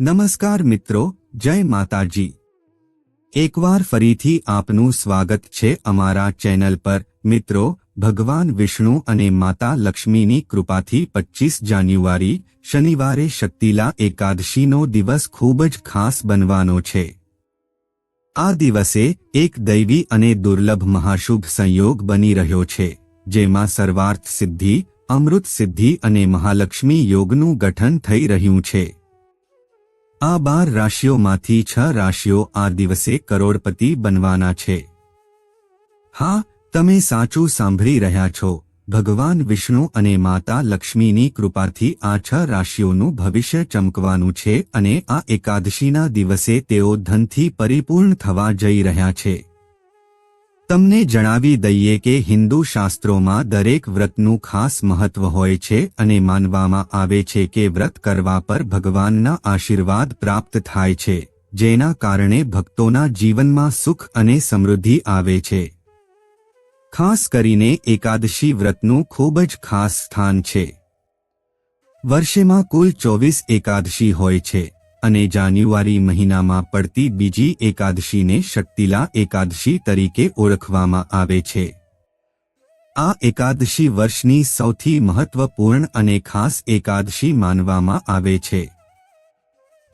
નમસ્કાર મિત્રો, જય માતાજી. એકવાર ફરીથી આપનું સ્વાગત છે અમારા ચેનલ પર. મિત્રો, ભગવાન વિષ્ણુ અને માતા લક્ષ્મીની કૃપાથી પચીસ જાન્યુઆરી, શનિવારે શક્તિલા એકાદશીનો દિવસ ખૂબ જ ખાસ બનવાનો છે. આ દિવસે એક દૈવી અને દુર્લભ મહાશુભ સંયોગ બની રહ્યો છે, જેમાં સર્વાર્થ સિદ્ધિ, અમૃત સિદ્ધિ અને મહાલક્ષ્મી યોગનું ગઠન થઈ રહ્યું છે. આ બાર રાશિઓમાંથી છ રાશિઓ આ દિવસે કરોડપતિ બનવાના છે. હા, તમે સાચું સાંભળી રહ્યા છો. ભગવાન વિષ્ણુ અને માતા લક્ષ્મીની કૃપાથી આ છ રાશિઓનું ભવિષ્ય ચમકવાનું છે અને આ એકાદશીના દિવસે તેઓ ધનથી પરિપૂર્ણ થવા જઈ રહ્યા છે. તમને જણાવી દઈએ કે હિન્દુ શાસ્ત્રોમાં દરેક વ્રતનું ખાસ મહત્વ હોય છે અને માનવામાં આવે છે કે વ્રત કરવા પર ભગવાનના આશીર્વાદ પ્રાપ્ત થાય છે, જેના કારણે ભક્તોના જીવનમાં સુખ અને સમૃદ્ધિ આવે છે. ખાસ કરીને એકાદશી વ્રતનું ખૂબ જ ખાસ સ્થાન છે. વર્ષેમાં કુલ ચોવીસ એકાદશી હોય છે. અને જાન્યુઆરી મહિનામાં પડતી બીજી એકાદશીને શક્તિલા એકાદશી તરીકે ઓળખવામાં આવે છે. આ એકાદશી વર્ષની સૌથી મહત્વપૂર્ણ અને ખાસ એકાદશી માનવામાં આવે છે.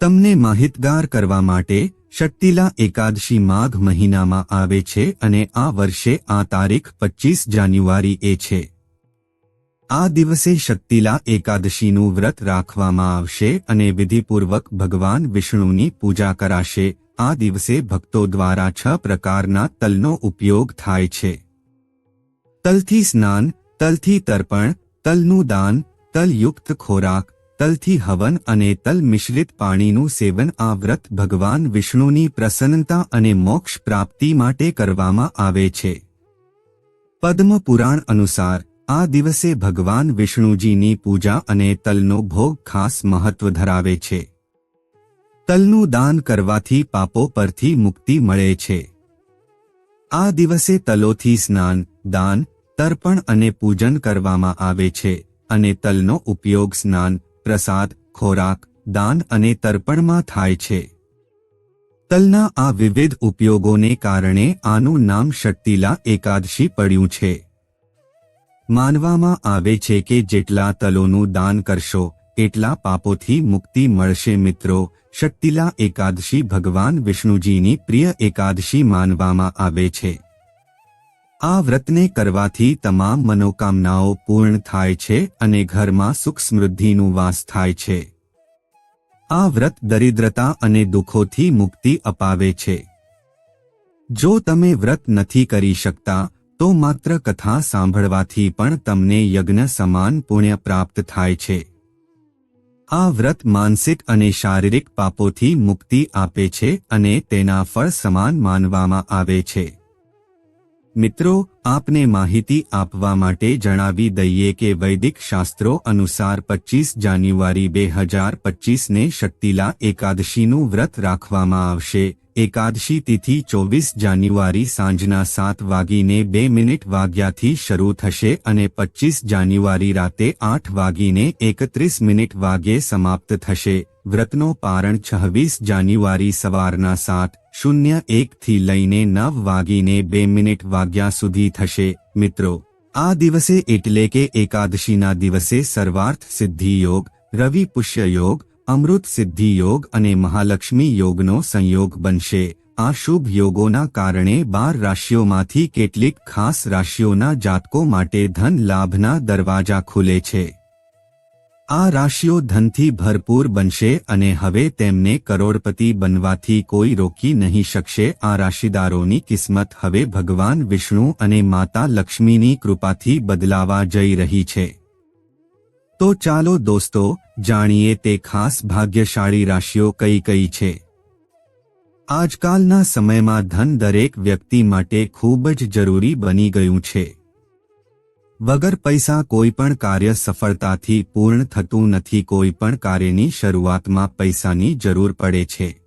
તમને માહિતગાર કરવા માટે શક્તિલા એકાદશી માઘ મહિનામાં આવે છે અને આ વર્ષે આ તારીખ પચીસ જાન્યુઆરી એ છે. આ દિવસે શક્તિલા એકાદશીનું વ્રત રાખવામાં આવશે અને વિધિપૂર્વક ભગવાન વિષ્ણુની પૂજા કરાશે. આ દિવસે ભક્તો દ્વારા છ પ્રકારના તલનો ઉપયોગ થાય છે. તલથી સ્નાન, તલથી તર્પણ, તલનું દાન, તલયુક્ત ખોરાક, તલથી હવન અને તલ મિશ્રિત પાણીનું સેવન આ વ્રત ભગવાન વિષ્ણુની પ્રસન્નતા અને મોક્ષ પ્રાપ્તિ માટે કરવામાં આવે છે. પદ્મ પુરાણ અનુસાર આ દિવસે ભગવાન વિષ્ણુજીની પૂજા અને તલનો ભોગ ખાસ મહત્વ ધરાવે છે. તલનું દાન કરવાથી પાપો પરથી મુક્તિ મળે છે. આ દિવસે તલોથી સ્નાન, દાન, તર્પણ અને પૂજન કરવામાં આવે છે અને તલનો ઉપયોગ સ્નાન, પ્રસાદ, ખોરાક, દાન અને તર્પણમાં થાય છે. તલના આ વિવિધ ઉપયોગોને કારણે આનું નામ શક્તિલા એકાદશી પડ્યું છે. માનવામાં આવે છે કે જેટલા તલોનું દાન કરશો, એટલા પાપોથી મુક્તિ મળશે મિત્રો. શક્તિલા એકાદશી ભગવાન વિષ્ણુજીની પ્રિય એકાદશી માનવામાં આવે છે. આ વ્રતને કરવાથી તમામ મનોકામનાઓ પૂર્ણ થાય છે અને ઘરમાં સુખ સમૃદ્ધિનું વાસ થાય છે. આ વ્રત દરિદ્રતા અને દુઃખોથી મુક્તિ અપાવે છે. જો તમે વ્રત નથી કરી શકતા તો માત્ર કથા સાંભળવાથી પણ તમને યજ્ઞ સમાન પુણ્ય પ્રાપ્ત થાય છે. આ વ્રત માનસિક અને શારીરિક પાપોથી મુક્તિ આપે છે અને તેના ફળ સમાન માનવામાં આવે છે. મિત્રો, આપને માહિતી આપવા માટે જણાવી દઈએ કે વૈદિક શાસ્ત્રો અનુસાર પચીસ જાન્યુઆરી બે હજાર પચીસને શક્તિલા એકાદશીનું વ્રત રાખવામાં આવશે. એકાદશી તિથિ ચોવીસ જાન્યુઆરી સાંજના સાત વાગીને બે મિનિટ વાગ્યાથી શરૂ થશે અને પચીસ જાન્યુઆરી રાતે આઠ વાગીને એકત્રીસ મિનિટ વાગ્યે સમાપ્ત થશે. વ્રતનો પારણ છવ્વીસ જાન્યુઆરી સવારના સાત, શૂન્ય એકથી લઈને નવ વાગીને બે મિનિટ વાગ્યા સુધી થશે. મિત્રો, આ દિવસે એટલે કે એકાદશીના દિવસે સર્વાર્થ સિદ્ધિ યોગ, રવિ પુષ્ય યોગ અમૃત સિદ્ધિ યોગ અને મહાલક્ષ્મી યોગનો સંયોગ બનશે. આ શુભ યોગોના કારણે બાર રાશિઓમાંથી કેટલીક ખાસ રાશિઓના જાતકો માટે ધન લાભના દરવાજા ખુલે છે. આ રાશિઓ ધનથી ભરપૂર બનશે અને હવે તેમને કરોડપતિ બનવાથી કોઈ રોકી નહીં શકશે. આ રાશિદારોની કિસ્મત હવે ભગવાન વિષ્ણુ અને માતા લક્ષ્મીની કૃપાથી બદલાવા જઈ રહી છે. તો ચાલો દોસ્તો, જાણીએ તે ખાસ ભાગ્યશાળી રાશિઓ કઈ કઈ છે. આજકાલના સમયમાં ધન દરેક વ્યક્તિ માટે ખૂબ જ જરૂરી બની ગયું છે. વગર પૈસા કોઈ પણ કાર્ય સફળતાથી પૂર્ણ થતું નથી, કોઈ પણ કાર્યની શરૂઆતમાં પૈસાની જરૂર પડે છે.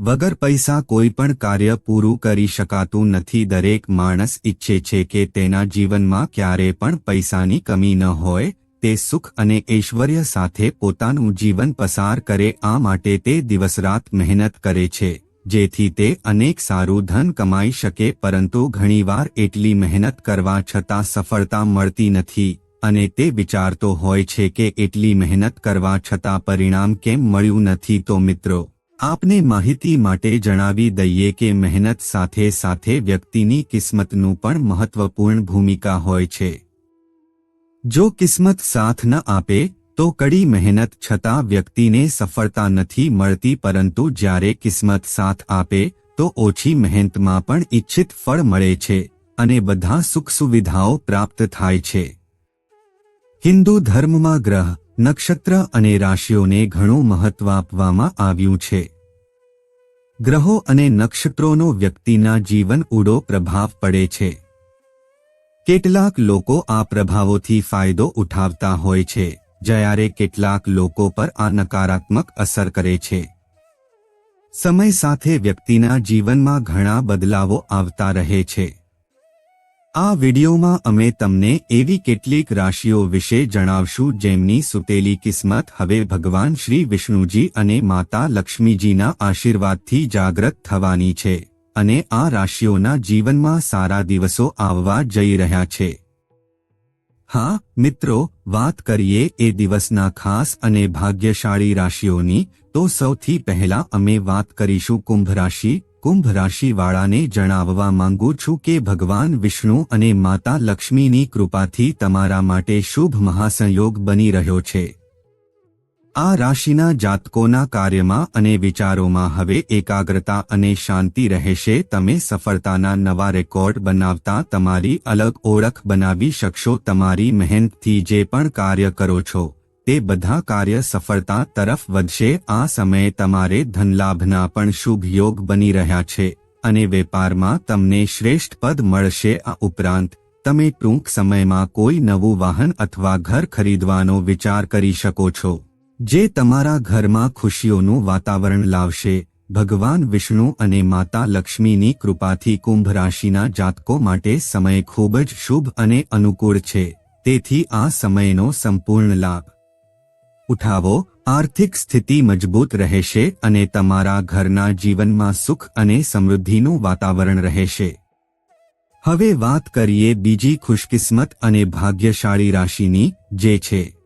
વગર પૈસા કોઈ પણ કાર્ય પૂરું કરી શકાતું નથી, દરેક માણસ ઈચ્છે છે કે તેના જીવનમાં ક્યારે પણ પૈસાની કમી ન હોય તે સુખ અને ઐશ્વર્ય સાથે પોતાનું જીવન પસાર કરે આ માટે તે દિવસરાત મહેનત કરે છે, જેથી તે અનેક સારું ધન કમાઈ શકે પરંતુ ઘણીવાર એટલી મહેનત કરવા છતાં સફળતા મળતી નથી અને તે વિચારતો હોય છે કે એટલી મહેનત કરવા છતાં પરિણામ કેમ મળ્યું નથી તો મિત્રો, આપને માહિતી માટે જણાવી દઈએ કે મહેનત સાથે સાથે વ્યક્તિની કિસ્મતનું પણ મહત્વપૂર્ણ ભૂમિકા હોય છે. જો કિસ્મત સાથ ન આપે, તો કડી મહેનત છતાં વ્યક્તિને સફળતા નથી મળતી પરંતુ જ્યારે કિસ્મત સાથ આપે, તો ઓછી મહેનતમાં પણ ઇચ્છિત ફળ મળે છે અને બધા સુખ સુવિધાઓ પ્રાપ્ત થાય છે. હિન્દુ ધર્મમાં ગ્રહ, નક્ષત્ર અને રાશિઓને ઘણું મહત્વ આપવામાં આવ્યું છે. ગ્રહો અને નક્ષત્રોનો વ્યક્તિના જીવન ઉડો પ્રભાવ પડે છે. કેટલાક લોકો આ પ્રભાવોથી ફાયદો ઉઠાવતા હોય છે, જ્યારે કેટલાક લોકો પર આ નકારાત્મક અસર કરે છે. સમય સાથે વ્યક્તિના જીવનમાં ઘણા બદલાવો આવતા રહે છે. આ વિડિયોમાં અમે તમને એવી કેટલીક રાશિઓ વિશે જણાવશું જેમની સુતેલી કિસ્મત હવે ભગવાન શ્રી વિષ્ણુજી અને માતા લક્ષ્મીજીના આશીર્વાદથી જાગૃત થવાની છે. અને આ રાશિઓના જીવનમાં સારા દિવસો આવવા જઈ રહ્યા છે. હા, મિત્રો, વાત કરીએ એ દિવસના ખાસ અને ભાગ્યશાળી રાશિઓની, તો સૌથી પહેલા અમે વાત કરીશું કુંભ રાશિ. કુંભ રાશિવાળાને જણાવવા માંગુ છું કે ભગવાન વિષ્ણુ અને માતા લક્ષ્મીની કૃપાથી તમારા માટે શુભ મહાસંયોગ બની રહ્યો છે. આ રાશિના જાતકોના કાર્યમાં અને વિચારોમાં હવે એકાગ્રતા અને શાંતિ રહેશે. તમે સફળતાના નવા રેકોર્ડ બનાવતા તમારી અલગ ઓળખ બનાવી શકશો. તમારી મહેનતથી જે પણ કાર્ય કરો છો, તે બધા કાર્ય સફળતા તરફ વધશે. આ સમયે તમારે ધનલાભના પણ શુભ યોગ બની રહ્યા છે અને વેપારમાં તમને શ્રેષ્ઠ પદ મળશે. આ ઉપરાંત, તમે ટૂંક સમયમાં કોઈ નવું વાહન અથવા ઘર ખરીદવાનો વિચાર કરી શકો છો. જે તમારા ઘરમાં ખુશીઓનું વાતાવરણ લાવશે, ભગવાન વિષ્ણુ અને માતા લક્ષ્મીની કૃપાથી કુંભ રાશિના જાતકો માટે સમય ખૂબ જ શુભ અને અનુકૂળ છે, તેથી આ સમયનો સંપૂર્ણ લાભ. ઉઠાવો, આર્થિક સ્થિતિ મજબૂત રહેશે અને તમારા ઘરના જીવનમાં સુખ અને સમૃદ્ધિનું વાતાવરણ રહેશે. હવે વાત કરીએ બીજી ખુશકિસ્મત અને ભાગ્યશાળી રાશિની, જે છે.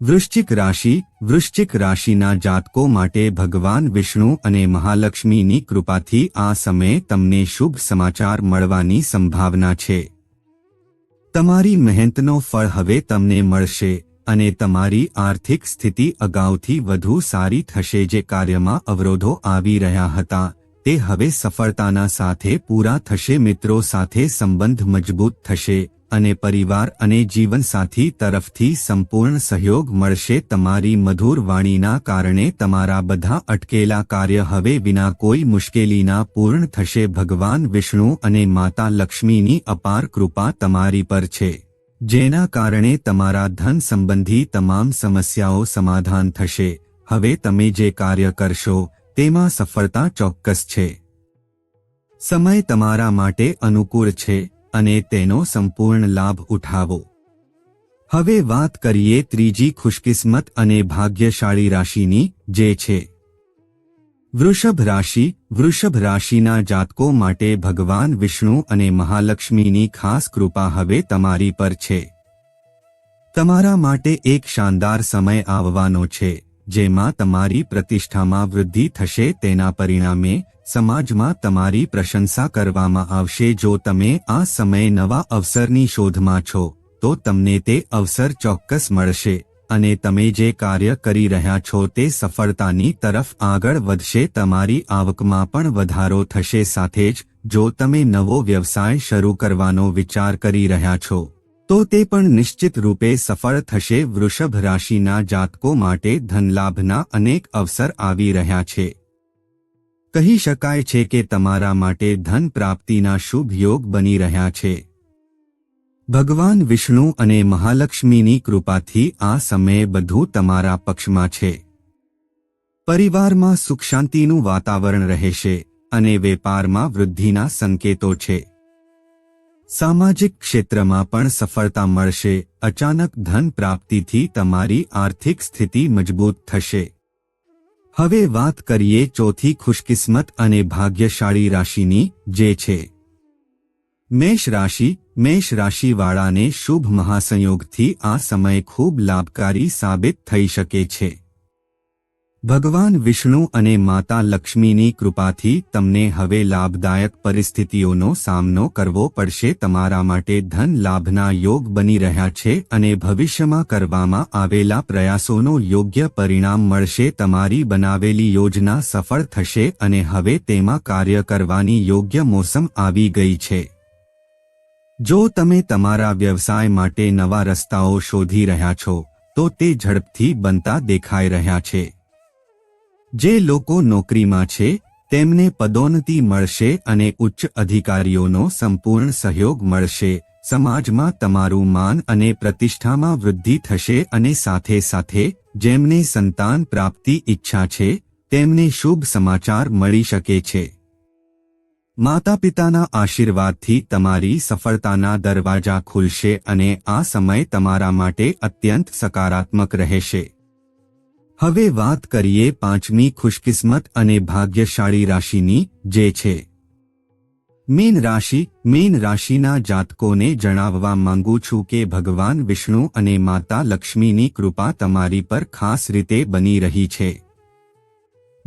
વૃશ્ચિક રાશિ, વૃશ્ચિક રાશિના જાતકો માટે ભગવાન વિષ્ણુ અને મહાલક્ષ્મીની કૃપાથી આ સમયે તમને શુભ સમાચાર મળવાની સંભાવના છે. તમારી મહેનતનો ફળ હવે તમને મળશે અને તમારી આર્થિક સ્થિતિ અગાઉથી વધુ સારી થશે જે કાર્યમાં અવરોધો આવી રહ્યા હતા. તે હવે સફળતાના સાથે પૂરા થશે, મિત્રો સાથે સંબંધ મજબૂત થશે. અને પરિવાર અને જીવનસાથી તરફથી સંપૂર્ણ સહયોગ મળશે. તમારી મધુર વાણીના કારણે તમારા બધા અટકેલા કાર્ય હવે વિના કોઈ મુશ્કેલીના પૂર્ણ થશે. ભગવાન વિષ્ણુ અને માતા લક્ષ્મીની અપાર કૃપા તમારી પર છે. જેના કારણે તમારા ધન સંબંધી તમામ સમસ્યાઓ સમાધાન થશે. હવે તમે જે કાર્ય કરશો, તેમાં સફળતા ચોક્કસ છે. સમય તમારા માટે અનુકૂળ છે. અને તેનો સંપૂર્ણ લાભ ઉઠાવો. હવે વાત કરીએ ત્રીજી ખુશકિસ્મત અને ભાગ્યશાળી રાશિની, જે છે. વૃષભ રાશિ, વૃષભ રાશિના જાતકો માટે ભગવાન વિષ્ણુ અને મહાલક્ષ્મીની ખાસ કૃપા હવે તમારી પર છે. તમારા માટે એક શાનદાર સમય આવવાનો છે, જેમાં તમારી પ્રતિષ્ઠામાં વૃદ્ધિ થશે તેના પરિણામે સમાજમાં તમારી પ્રશંસા કરવામાં આવશે. જો તમે આ સમયે નવા અવસરની શોધમાં છો, તો તમને તે અવસર ચોક્કસ મળશે અને તમે જે કાર્ય કરી રહ્યા છો તે સફળતાની તરફ આગળ વધશે. તમારી આવકમાં પણ વધારો થશે. સાથે જ, જો તમે નવો વ્યવસાય શરૂ કરવાનો વિચાર કરી રહ્યા છો, તો તે પણ નિશ્ચિત રૂપે સફળ થશે. વૃષભ રાશિના જાતકો માટે ધનલાભના અનેક અવસર આવી રહ્યા છે. કહી શકાય છે કે તમારા માટે ધન પ્રાપ્તિના શુભ યોગ બની રહ્યા છે. ભગવાન વિષ્ણુ અને મહાલક્ષ્મીની કૃપાથી આ સમયે બધું તમારા પક્ષમાં છે. પરિવારમાં સુખ શાંતિનું વાતાવરણ રહેશે અને વેપારમાં વૃદ્ધિના સંકેતો છે. સામાજિક ક્ષેત્રમાં પણ સફળતા મળશે, અચાનક ધન પ્રાપ્તિથી તમારી આર્થિક સ્થિતિ મજબૂત થશે. હવે વાત કરીએ ચોથી ખુશકિસ્મત અને ભાગ્યશાળી રાશિની, જે છે. મેષ રાશિ, મેષ રાશિવાળાને શુભ મહાસંયોગથી આ સમય ખૂબ લાભકારી સાબિત થઈ શકે છે. ભગવાન વિષ્ણુ અને માતા લક્ષ્મીની કૃપાથી તમને હવે લાભદાયક પરિસ્થિતિઓનો સામનો કરવો પડશે. તમારા માટે ધન લાભના યોગ બની રહ્યા છે અને ભવિષ્યમાં કરવામાં આવેલા પ્રયાસોનો યોગ્ય પરિણામ મળશે. તમારી બનાવેલી યોજના સફળ થશે અને હવે તેમાં કાર્ય કરવાની યોગ્ય મોસમ આવી ગઈ છે. જો તમે તમારા વ્યવસાય માટે નવા રસ્તાઓ શોધી રહ્યા છો, તો તે ઝડપથી બનતા દેખાઈ રહ્યા છે. જે લોકો નોકરીમાં છે, તેમને પદોન્નતિ મળશે અને ઉચ્ચ અધિકારીઓનો સંપૂર્ણ સહયોગ મળશે. સમાજમાં તમારું માન અને પ્રતિષ્ઠામાં વૃદ્ધિ થશે અને સાથે સાથે, જેમને સંતાન પ્રાપ્તિ ઈચ્છા છે, તેમને શુભ સમાચાર મળી શકે છે. માતા પિતાના આશીર્વાદથી તમારી સફળતાના દરવાજા ખુલશે અને આ સમય તમારા માટે અત્યંત સકારાત્મક રહેશે. હવે વાત કરીએ પાંચમી ખુશકિસ્મત અને ભાગ્યશાળી રાશિની, જે છે. મીન રાશિ, મીન રાશિના જાતકોને જણાવવા માંગુ છું કે ભગવાન વિષ્ણુ અને માતા લક્ષ્મીની કૃપા તમારી પર ખાસ રીતે બની રહી છે.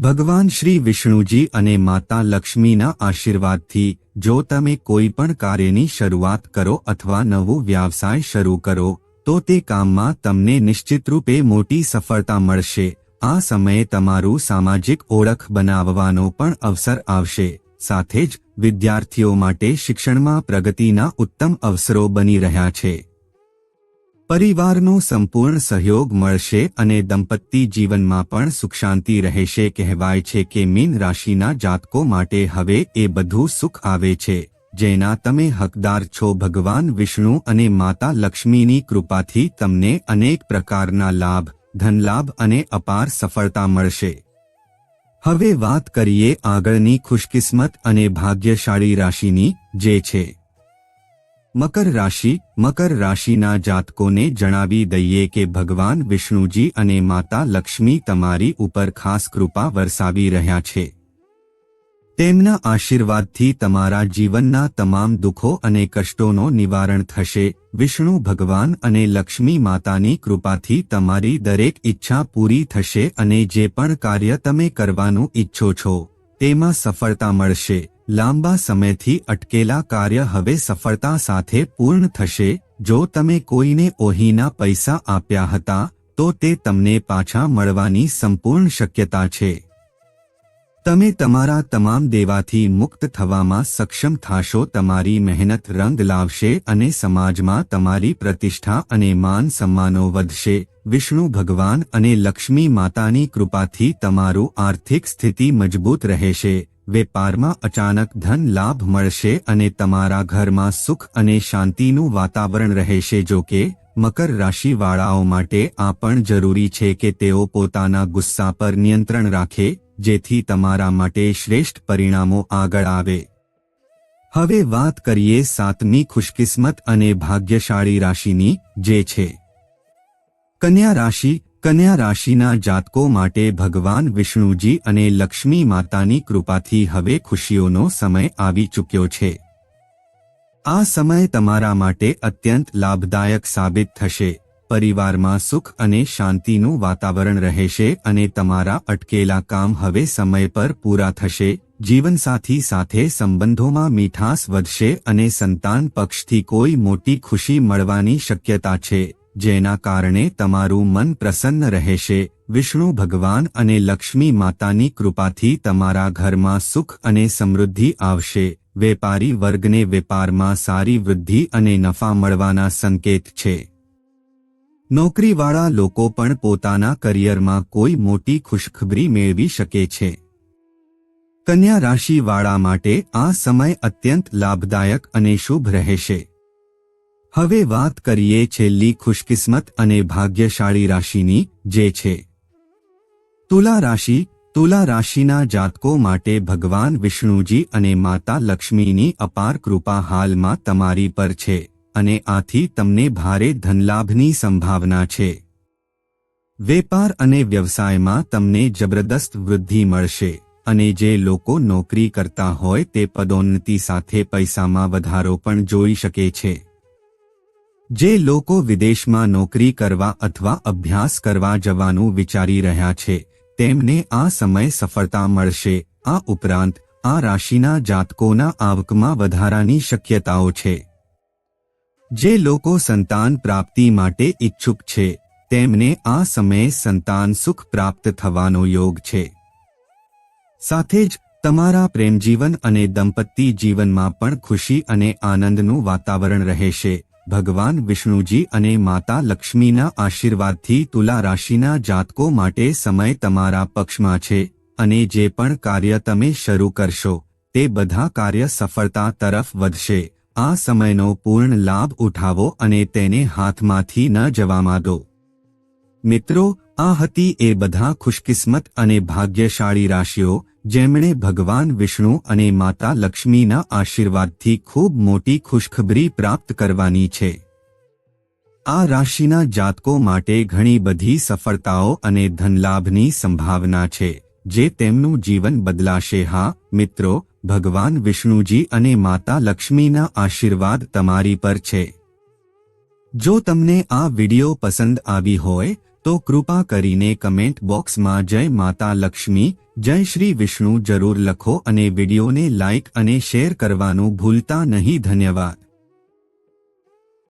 ભગવાન શ્રી વિષ્ણુજી અને માતા લક્ષ્મીના આશીર્વાદથી, જો તમે કોઈ પણ કાર્યની શરૂઆત કરો અથવા નવું વ્યવસાય શરૂ કરો તો તે કામમાં તમને નિશ્ચિતરૂપે મોટી સફળતા મળશે. આ સમયે તમારું સામાજિક ઓળખ બનાવવાનો પણ અવસર આવશે. સાથે જ વિદ્યાર્થીઓ માટે શિક્ષણમાં પ્રગતિના ઉત્તમ અવસરો બની રહ્યા છે. પરિવારનો સંપૂર્ણ સહયોગ મળશે અને દંપતી જીવનમાં પણ સુખ શાંતિ રહેશે કહેવાય છે કે મીન રાશિના જાતકો માટે હવે એ બધું સુખ આવે છે. જેના તમે હકદાર છો ભગવાન વિષ્ણુ અને માતા લક્ષ્મીની કૃપાથી તમને અનેક પ્રકારના લાભ, ધનલાભ અને અપાર સફળતા મળશે. હવે વાત કરીએ આગળની ખુશકિસ્મત અને ભાગ્યશાળી રાશિની, જે છે. મકર રાશિ, મકર રાશિના જાતકોને જણાવી દઈએ કે ભગવાન વિષ્ણુજી અને માતા લક્ષ્મી તમારી ઉપર ખાસ કૃપા વરસાવી રહ્યા છે. તેમના આશીર્વાદથી તમારા જીવનના તમામ દુઃખો અને કષ્ટોનો નિવારણ થશે. વિષ્ણુ ભગવાન અને લક્ષ્મી માતાની કૃપાથી તમારી દરેક ઈચ્છા પૂરી થશે અને જે પણ કાર્ય તમે કરવાનું ઈચ્છો છો, તેમાં સફળતા મળશે. લાંબા સમયથી અટકેલા કાર્ય હવે સફળતા સાથે પૂર્ણ થશે. જો તમે કોઈને ઓહીના પૈસા આપ્યા હતા, તો તે તમને પાછા મળવાની સંપૂર્ણ શક્યતા છે. તમે તમારા તમામ દેવાથી મુક્ત થવામાં સક્ષમ થાશો, તમારી મહેનત રંગ લાવશે અને સમાજમાં તમારી પ્રતિષ્ઠા અને માન સન્માનો વધશે. વિષ્ણુ ભગવાન અને લક્ષ્મી માતાની કૃપાથી તમારું આર્થિક સ્થિતિ મજબૂત રહેશે. વેપારમાં અચાનક ધન લાભ મળશે અને તમારા ઘરમાં સુખ અને શાંતિનું વાતાવરણ રહેશે. જો કે, મકર રાશિવાળાઓ માટે આ પણ જરૂરી છે કે તેઓ પોતાના ગુસ્સા પર નિયંત્રણ રાખે. જેથી તમારા માટે શ્રેષ્ઠ પરિણામો આગળ આવે. હવે વાત કરીએ સાતમી ખુશકિસ્મત અને ભાગ્યશાળી રાશિની, જે છે. કન્યા રાશિ, કન્યા રાશિના જાતકો માટે ભગવાન વિષ્ણુજી અને લક્ષ્મી માતાની કૃપાથી હવે ખુશીઓનો સમય આવી ચૂક્યો છે. આ સમય તમારા માટે અત્યંત લાભદાયક સાબિત થશે. પરિવારમાં સુખ અને શાંતિનું વાતાવરણ રહેશે અને તમારા અટકેલા કામ હવે સમય પર પૂરા થશે, જીવનસાથી સાથે સંબંધોમાં મીઠાસ વધશે અને સંતાન પક્ષથી કોઈ મોટી ખુશી મળવાની શક્યતા છે, જેના કારણે તમારું મન પ્રસન્ન રહેશે, વિષ્ણુ ભગવાન અને લક્ષ્મી માતાની કૃપાથી તમારા ઘરમાં સુખ અને સમૃદ્ધિ આવશે, વેપારી વર્ગને વેપારમાં સારી વૃદ્ધિ અને નફા મળવાના સંકેત છે. નોકરીવાળા લોકો પણ પોતાના કરિયરમાં કોઈ મોટી ખુશખબરી મેળવી શકે છે. કન્યા રાશિવાળા માટે આ સમય અત્યંત લાભદાયક અને શુભ રહેશે. હવે વાત કરીએ છેલ્લી ખુશકિસ્મત અને ભાગ્યશાળી રાશિની, જે છે. તુલા રાશિ, તુલા રાશિના જાતકો માટે ભગવાન વિષ્ણુજી અને માતા લક્ષ્મીની અપાર કૃપા હાલમાં તમારી પર છે. અને આથી તમને ભારે ધનલાભની સંભાવના છે. વેપાર અને વ્યવસાયમાં તમને જબરદસ્ત વૃદ્ધિ મળશે, અને જે લોકો નોકરી કરતા હોય તે પદોન્નતિ સાથે પૈસામાં વધારો પણ જોઈ શકે છે. જે લોકો વિદેશમાં નોકરી કરવા અથવા અભ્યાસ કરવા જવાનું વિચારી રહ્યા છે, તેમને આ સમય સફળતા મળશે. આ ઉપરાંત, આ રાશિના જાતકોના આવકમાં વધારાની શક્યતાઓ છે. જે લોકો સંતાન પ્રાપ્તિ માટે ઈચ્છુક છે, તેમને આ સમયે સંતાન સુખ પ્રાપ્ત થવાનો યોગ છે. સાથે જ, તમારા પ્રેમજીવન અને દંપતી જીવનમાં પણ ખુશી અને આનંદનું વાતાવરણ રહેશે. ભગવાન વિષ્ણુજી અને માતા લક્ષ્મીના આશીર્વાદથી તુલા રાશિના જાતકો માટે સમય તમારા પક્ષમાં છે અને જે પણ કાર્ય તમે શરૂ કરશો, તે બધા કાર્ય સફળતા તરફ વધશે. આ સમયનો પૂર્ણ લાભ ઉઠાવો અને તેને હાથમાંથી ન જવામાં દો. મિત્રો, આ હતી એ બધા ખુશકિસ્મત અને ભાગ્યશાળી રાશિઓ જેમણે ભગવાન વિષ્ણુ અને માતા લક્ષ્મીના આશીર્વાદથી ખૂબ મોટી ખુશખબરી પ્રાપ્ત કરવાની છે. આ રાશિના જાતકો માટે ઘણી બધી સફળતાઓ અને ધનલાભની સંભાવના છે, જે તેમનું જીવન બદલાશે. હા, મિત્રો ભગવાન વિષ્ણુજી અને માતા લક્ષ્મીના આશીર્વાદ તમારી પર છે. જો તમને આ વિડિયો પસંદ આવી હોય, તો કૃપા કરીને કમેન્ટ બોક્સમાં જય માતા લક્ષ્મી, જય શ્રી વિષ્ણુ જરૂર લખો અને વિડિયોને લાઇક અને શેર કરવાનું ભૂલતા નહીં. ધન્યવાદ.